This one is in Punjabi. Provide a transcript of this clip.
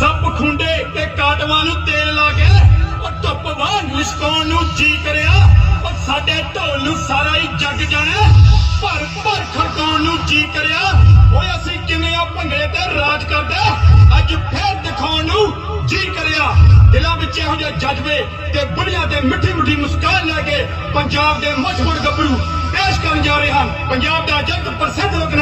ਸੱਪ ਖੁੰਡੇ ਤੇ ਕਾਟਵਾਂ ਨੂੰ ਤੇਲ ਲਾ ਕੇ ਉਹ ਧੁੱਪ ਵਾਂਗ ਲਿਸ਼ਕਾਉਣ ਨੂੰ ਜੀ ਕਰਿਆ। ਉਹ ਸਾਡੇ ਢੋਲ ਨੂੰ ਸਾਰਾ ਹੀ ਜੱਗ ਜਾਣਾ ਭਰ ਭਰ ਖੜਕਾਉਣ ਨੂੰ ਜੀ ਕਰਿਆ। ਓਏ, ਅਸੀਂ ਕਿਵੇਂ ਆ ਭੰਗੜੇ ਤੇ ਰਾਜ ਕਰਦੇ? ਅੱਜ ਫੇਰ ਦਿਖਾਉਣ ਨੂੰ ਜੀ ਕਰਿਆ। ਦਿਲਾਂ ਵਿੱਚ ਇਹੋ ਜਿਹੇ ਜਜ਼ਬੇ ਤੇ ਬੁੜੀਆਂ ਤੇ ਮਿੱਠੀ ਮਿੱਠੀ ਮੁਸਕਾਨ ਲੈ ਕੇ ਪੰਜਾਬ ਦੇ ਮਸ਼ਹੂਰ ਗੱਭਰੂ ਪੇਸ਼ ਕਰਨ ਜਾ ਰਹੇ ਹਨ। ਪੰਜਾਬ ਦਾ ਜਗਤ ਪ੍ਰਸਿੱਧ ਲੋਕ